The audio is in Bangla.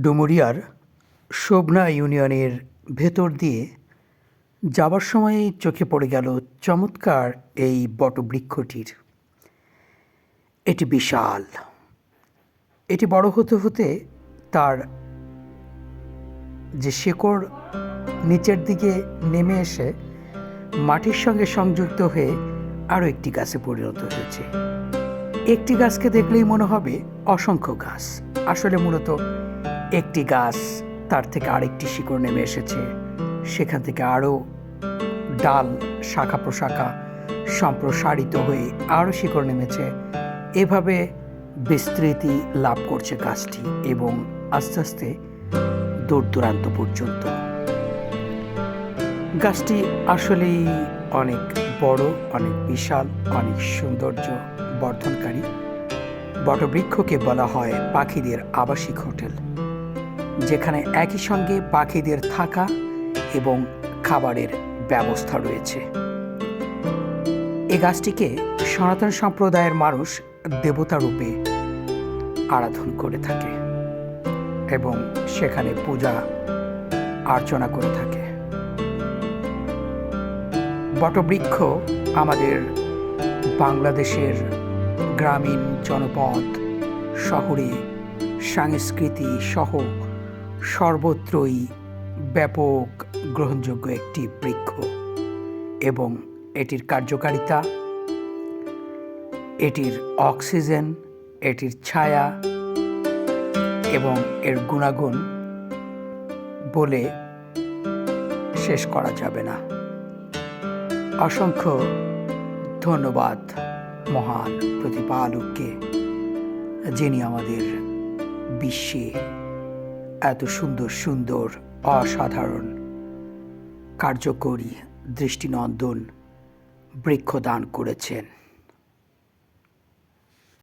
ডুমুরিয়ার শোভনা ইউনিয়নের ভেতর দিয়ে যাবার সময় চোখে পড়ে গেল চমৎকার এই বটবৃক্ষটির। এটি বিশাল। এটি বড় হতে হতে তার যে শেকড় নিচের দিকে নেমে এসে মাটির সঙ্গে সংযুক্ত হয়ে আরও একটি গাছে পরিণত হয়েছে। একটি গাছকে দেখলেই মনে হবে অসংখ্য গাছ। আসলে মূলত একটি গাছ তার থেকে আরেকটি শিকড় নেমে এসেছে। সেখান থেকে আরও ডাল শাখা প্রশাখা সম্প্রসারিত হয়ে আরও শিকড় নেমেছে। এভাবে বিস্তৃতি লাভ করছে গাছটি এবং আস্তে আস্তে দূর দূরান্ত পর্যন্ত। গাছটি আসলেই অনেক বড়, অনেক বিশাল, অনেক সৌন্দর্য বর্ধনকারী। বটবৃক্ষকে বলা হয় পাখিদের আবাসিক হোটেল। যেখানে একই সঙ্গে পাখিদের থাকা এবং খাবারের ব্যবস্থা রয়েছে। এই গাছটিকে সনাতন সম্প্রদায়ের মানুষ দেবতা রূপে আরাধন করে থাকে এবং সেখানে পূজা অর্চনা করে থাকে। বটবৃক্ষ আমাদের বাংলাদেশের গ্রামীণ জনপদ, শহরে সংস্কৃতি সহ সর্বত্রই ব্যাপক গ্রহণযোগ্য একটি বৃক্ষ এবং এটির কার্যকারিতা, এটির অক্সিজেন, এটির ছায়া এবং এর গুণাগুণ বলে শেষ করা যাবে না। অসংখ্য ধন্যবাদ মহান প্রতিপালককে যিনি আমাদের বিশ্বে এত সুন্দর সুন্দর অসাধারণ কার্যকরী দৃষ্টিনন্দন বৃক্ষ দান করেছেন।